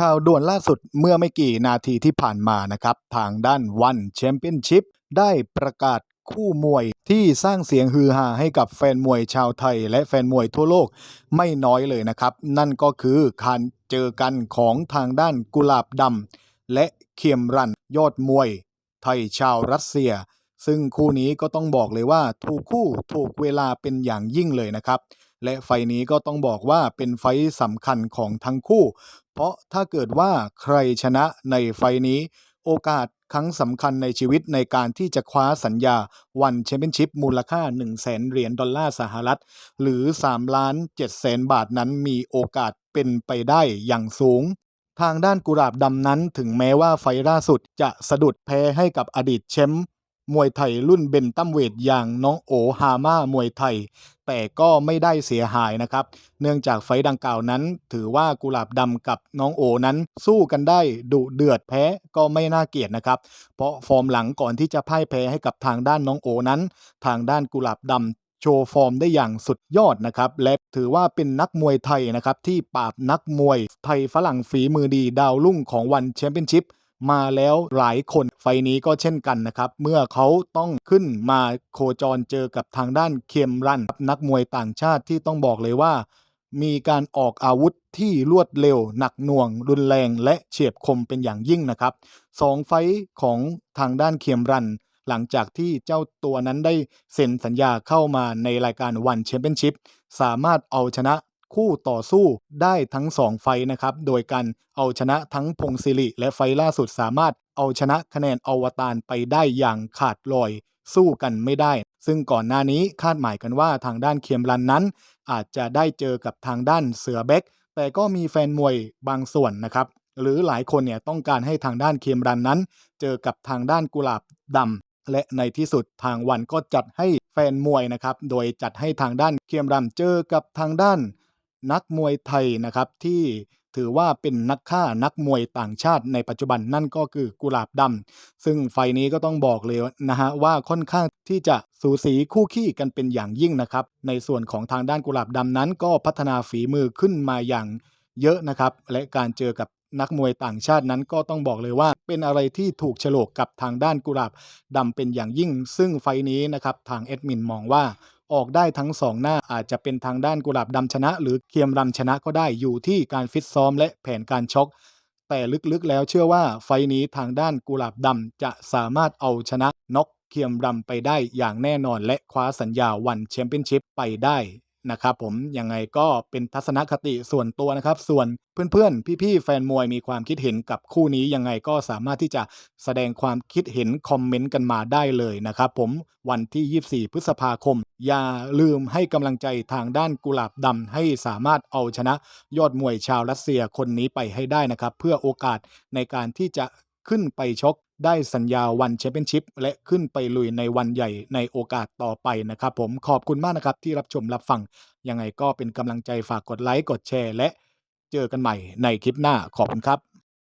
ข่าวด่วนล่าสุดเมื่อไม่กี่นาทีที่ผ่านมานะครับ ทางด้านวันแชมเปี้ยนชิพได้ประกาศคู่มวยที่สร้างเสียงฮือฮาให้กับแฟนมวยชาวไทย และแฟนมวยทั่วโลกไม่น้อยเลยนะครับ นั่นก็คือการเจอกันของทางด้านกุหลาบดำและเคียมรันยอดมวย ไทยชาวรัสเซีย ซึ่งคู่นี้ก็ต้องบอกเลยว่าถูกคู่ถูกเวลาเป็นอย่างยิ่งเลยนะครับ และไฟนี้ก็ต้องบอกว่าเป็นไฟสำคัญของทั้งคู่ เพราะถ้าเกิดว่าใครชนะในไฟนี้ โอกาสครั้งสำคัญในชีวิตในการที่จะคว้าสัญญาวันแชมเปี้ยนชิพมูลค่า 1 0 0 0 0แสนเหรียญดอลลาร์สหรัฐ หรือ3ล้าน7แสนบาทนั้นมีโอกาสเป็นไปได้อย่างสูง ทางด้านกุหลาบดำนั้นถึงแม้ว่าไฟล์ล่าสุดจะสะดุดแพ้ให้กับอดีตแชมป์ มวยไทยรุ่นเบนตัมเวทอย่างน้องโอฮาม่ามวยไทย แต่ก็ไม่ได้เสียหายนะครับ เนื่องจากไฟดังกล่าวนั้น ถือว่ากุหลาบดำกับน้องโอนั้น สู้กันได้ดุเดือดแพ้ก็ไม่น่าเกลียดนะครับ เพราะฟอร์มหลังก่อนที่จะพ่ายแพ้ให้กับทางด้านน้องโอนั้น ทางด้านกุหลาบดำโชว์ฟอร์มได้อย่างสุดยอดนะครับ และถือว่าเป็นนักมวยไทยนะครับ ที่ปราบนักมวยไทยฝรั่งฝีมือดีดาวรุ่งของวันแชมเปี้ยนชิพ มาแล้วหลายคนไฟนี้ก็เช่นกันนะครับ เมื่อเขาต้องขึ้นมาโคจรเจอกับทางด้านเคียมรันนักมวยต่างชาติที่ต้องบอกเลยว่า มีการออกอาวุธที่รวดเร็ว หนักหน่วง รุนแรง และเฉียบคมเป็นอย่างยิ่งนะครับสองไฟของทางด้านเคียมรัน หลังจากที่เจ้าตัวนั้นได้เซ็นสัญญาเข้ามาในรายการวันแชมเปี้ยนชิพสามารถเอาชนะ คู่ต่อสู้ได้ทั้ง 2 ไฟนะครับ โดยการเอาชนะทั้งพงศิริและไฟล่าสุดสามารถเอาชนะคะแนนอวตารไปได้อย่างขาดลอยสู้กันไม่ได้ ซึ่งก่อนหน้านี้คาดหมายกันว่าทางด้านเคียมรันนั้น อาจจะได้เจอกับทางด้านเสือเบ็กแต่ก็มีแฟนมวยบางส่วนนะครับ หรือหลายคนเนี่ยต้องการให้ทางด้านเคียมรันนั้น เจอกับทางด้านกุหลาบดำและในที่สุดทางวันก็จัดให้แฟนมวยนะครับ โดยจัดให้ทางด้านเคียมรันเจอกับทางด้าน นักมวยไทยนะครับที่ถือว่าเป็นนักฆ่านักมวยต่างชาติในปัจจุบันนั่นก็คือกุหลาบดำซึ่งไฟนี้ก็ต้องบอกเลยนะฮะว่าค่อนข้างที่จะสูสีคู่ขี้กันเป็นอย่างยิ่งนะครับ ในส่วนของทางด้านกุหลาบดำนั้น ก็พัฒนาฝีมือขึ้นมาอย่างเยอะนะครับ และการเจอกับนักมวยต่างชาตินั้นก็ต้องบอกเลยว่า เป็นอะไรที่ถูกฉลกกับทางด้านกุหลาบดำเป็นอย่างยิ่ง ซึ่งไฟนี้นะครับทางเอ็ดมินมองว่า ออกได้ทั้ง 2 หน้าอาจจะเป็นทางด้านกุหลาบดำชนะ หรือเคียมรำชนะก็ได้อยู่ที่การฟิตซ้อมและแผนการชกแต่ลึกๆแล้วเชื่อว่าไฟนี้ทางด้านกุหลาบดำจะสามารถเอาชนะน็อกเคียมรำไปได้อย่างแน่นอน และคว้าสัญญาวันแชมเปี้ยนชิพไปได้ นะครับผมยังไงก็เป็นทัศนคติส่วนตัวนะครับ ส่วนเพื่อนๆ พี่ๆ แฟนมวยมีความคิดเห็นกับคู่นี้ยังไงก็สามารถที่จะแสดงความคิดเห็นคอมเมนต์กันมาได้เลยนะครับผมวันที่ 24 พฤษภาคม อย่าลืมให้กำลังใจทางด้านกุหลาบดำให้สามารถเอาชนะ ยอดมวยชาวรัสเซียคนนี้ไปให้ได้นะครับ เพื่อโอกาสในการที่จะ ขึ้นไปชกได้สัญญาวันแชมเปี้ยนชิพและขึ้นไปลุยในวันใหญ่ในโอกาสต่อไปนะครับ ผมขอบคุณมากนะครับที่รับชมรับฟัง ยังไงก็เป็นกำลังใจฝากกดไลค์กดแชร์ และเจอกันใหม่ในคลิปหน้าขอบคุณครับ